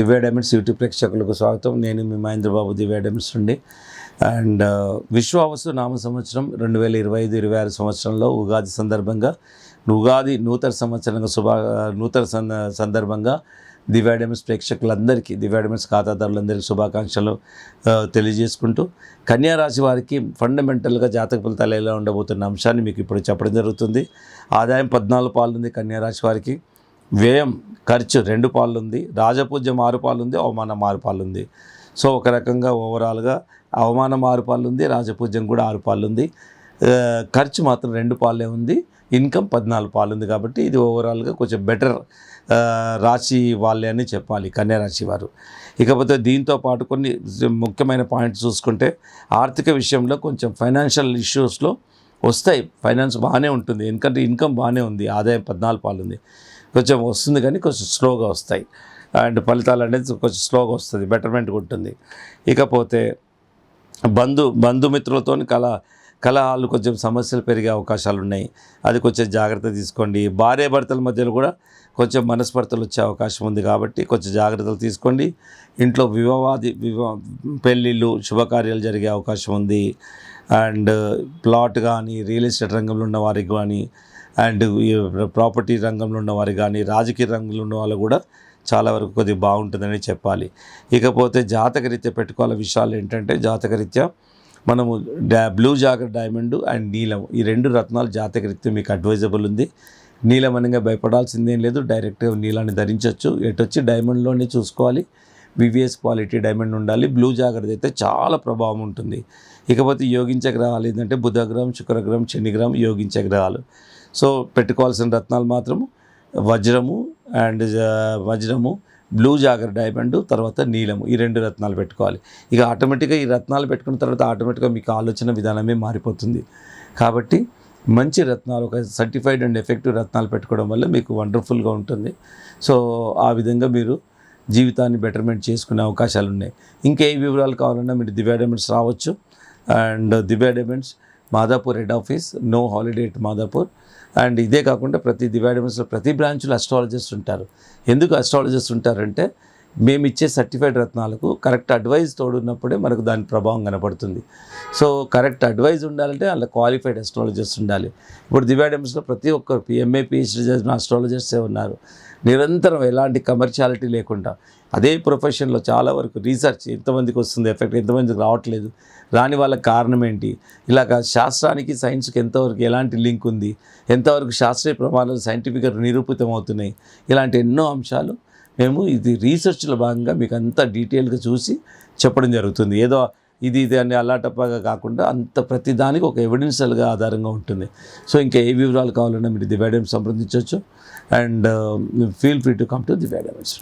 దివ్య diamonds YouTube ప్రేక్షకులకు స్వాగతం. నేను మీ మహేంద్రబాబు దివ్య డైమండ్స్ నుండి అండ్ విశ్వావసు నామ సంవత్సరం రెండు వేల ఇరవై ఐదు ఇరవై ఆరు సంవత్సరంలో ఉగాది సందర్భంగా ఉగాది నూతన సంవత్సరంగా శుభా నూతన సంద- సందర్భంగా దివ్య డైమండ్స్ ప్రేక్షకులందరికీ దివ్య డైమండ్స్ ఖాతాదారులందరికీ శుభాకాంక్షలు తెలియజేసుకుంటూ కన్యా రాశి వారికి ఫండమెంటల్గా జాతక ఫలితాలు ఎలా ఉండబోతున్న అంశాన్ని మీకు ఇప్పుడు చెప్పడం జరుగుతుంది. ఆదాయం పద్నాలుగు పాలు ఉంది వారికి. వ్యయం ఖర్చు రెండు పాలు ఉంది రాజపూజ్యం ఆరు పాళ్ళు ఉంది అవమానం ఆరు ఉంది సో ఒక రకంగా ఓవరాల్గా అవమానం ఆరు పాలు ఉంది రాజపూజ్యం కూడా ఆరు పాళ్ళు ఉంది ఖర్చు మాత్రం రెండు పాలే ఉంది ఇన్కమ్ పద్నాలుగు పాలు ఉంది కాబట్టి ఇది ఓవరాల్గా కొంచెం బెటర్ రాశి వాళ్ళే అని చెప్పాలి కన్యారాశి వారు. ఇకపోతే దీంతో పాటు కొన్ని ముఖ్యమైన పాయింట్స్ చూసుకుంటే ఆర్థిక విషయంలో కొంచెం ఫైనాన్షియల్ ఇష్యూస్లో వస్తాయి. ఫైనాన్స్ బాగానే ఉంటుంది. ఎందుకంటే ఇన్కమ్ బాగానే ఉంది. ఆదాయం పద్నాలుగు పాలు ఉంది. కొంచెం వస్తుంది కానీ కొంచెం స్లోగా వస్తాయి. అండ్ ఫలితాలు అనేది కొంచెం స్లోగా వస్తుంది. బెటర్మెంట్ ఉంటుంది. ఇకపోతే బంధు బంధుమిత్రులతో కల కలహాలు కొంచెం సమస్యలు పెరిగే అవకాశాలు ఉన్నాయి. అది కొంచెం జాగ్రత్త తీసుకోండి. భార్య భర్తల మధ్యలో కూడా కొంచెం మనస్పర్ధలు వచ్చే అవకాశం ఉంది కాబట్టి కొంచెం జాగ్రత్తలు తీసుకోండి. ఇంట్లో వివాహాది వివా పెళ్ళిళ్ళు శుభకార్యాలు జరిగే అవకాశం ఉంది. అండ్ ప్లాట్ కానీ రియల్ ఎస్టేట్ రంగంలో ఉన్న వారికి కానీ అండ్ ఈ ప్రాపర్టీ రంగంలో ఉన్న వారికి కానీ రాజకీయ రంగంలో ఉన్న వాళ్ళు కూడా చాలా వరకు కొద్దిగా బాగుంటుందని చెప్పాలి. ఇకపోతే జాతకరీత్యా పెట్టుకోవాల విషయాలు ఏంటంటే జాతకరీత్యా మనము డా బ్లూ జాగర్ డైమండ్ అండ్ నీలం ఈ రెండు రత్నాలు జాతకరీత్యా మీకు అడ్వైజబుల్ ఉంది. నీలం అనగా భయపడాల్సిందేం లేదు. డైరెక్ట్గా నీలాన్ని ధరించవచ్చు ఎటు వచ్చి డైమండ్లోనే చూసుకోవాలి. వివిఎస్ క్వాలిటీ డైమండ్ ఉండాలి. బ్లూ జాగ్రత్త అయితే చాలా ప్రభావం ఉంటుంది. ఇకపోతే యోగించే గ్రహాలు ఏంటంటే బుధగ్రహం శుక్రగ్రహం శనిగ్రహం యోగించే గ్రహాలు సో పెట్టుకోవాల్సిన రత్నాలు మాత్రము వజ్రము అండ్ వజ్రము బ్లూ జాగర్ డైమండ్ తర్వాత నీలము ఈ రెండు రత్నాలు పెట్టుకోవాలి. ఇక ఆటోమేటిక్గా ఈ రత్నాలు పెట్టుకున్న తర్వాత ఆటోమేటిక్గా మీకు ఆలోచన విధానమే మారిపోతుంది. కాబట్టి మంచి రత్నాలు ఒక సర్టిఫైడ్ అండ్ ఎఫెక్టివ్ రత్నాలు పెట్టుకోవడం వల్ల మీకు వండర్ఫుల్గా ఉంటుంది. సో ఆ విధంగా మీరు జీవితాన్ని బెటర్మెంట్ చేసుకునే అవకాశాలు ఉన్నాయి ఇంకా ఏ వివరాలు కావాలన్నా మీరు దివ్యా డైమండ్స్ రావచ్చు. And Divya diamonds Madhapur head office no holiday at Madhapur. And ఇదే కాకుండా ప్రతి దివ్యా డైమండ్స్లో ప్రతి బ్రాంచ్లో అస్ట్రాలజిస్ట్ ఉంటారు. ఎందుకు అస్ట్రాలజిస్ట్ ఉంటారంటే మేము ఇచ్చే సర్టిఫైడ్ రత్నాలకు కరెక్ట్ అడ్వైజ్ తోడున్నప్పుడే మనకు దాని ప్రభావం కనపడుతుంది. సో కరెక్ట్ అడ్వైజ్ ఉండాలంటే అలా క్వాలిఫైడ్ అస్ట్రాలజర్స్ ఉండాలి. ఇప్పుడు దివ్యా ప్రతి ఒక్కరు ఎంఏ పిహెచ్డి చేసిన అస్ట్రాలజిస్టే ఉన్నారు. నిరంతరం ఎలాంటి కమర్షియాలిటీ లేకుండా అదే ప్రొఫెషన్లో చాలా వరకు రీసెర్చ్ ఎంతమందికి వస్తుంది ఎఫెక్ట్ ఎంతమందికి రావట్లేదు రాని వాళ్ళకి కారణం ఏంటి? ఇలాగ శాస్త్రానికి సైన్స్కి ఎంతవరకు ఎలాంటి లింక్ ఉంది? ఎంతవరకు శాస్త్రీయ ప్రమాణాలు సైంటిఫిక్గా నిరూపితం అవుతున్నాయి ఇలాంటి ఎన్నో అంశాలు మేము ఇది రీసెర్చ్లో భాగంగా మీకు అంతా డీటెయిల్గా చూసి చెప్పడం జరుగుతుంది. ఏదో ఇది ఇది అని అలాటప్పగా కాకుండా అంత ప్రతిదానికి ఒక ఎవిడెన్షియల్గా ఆధారంగా ఉంటుంది. సో ఇంకా ఏ వివరాలు కావాలన్నా మీరు దివ్యాడమ్స్ సంప్రదించవచ్చు. And feel free to come to Divya diamonds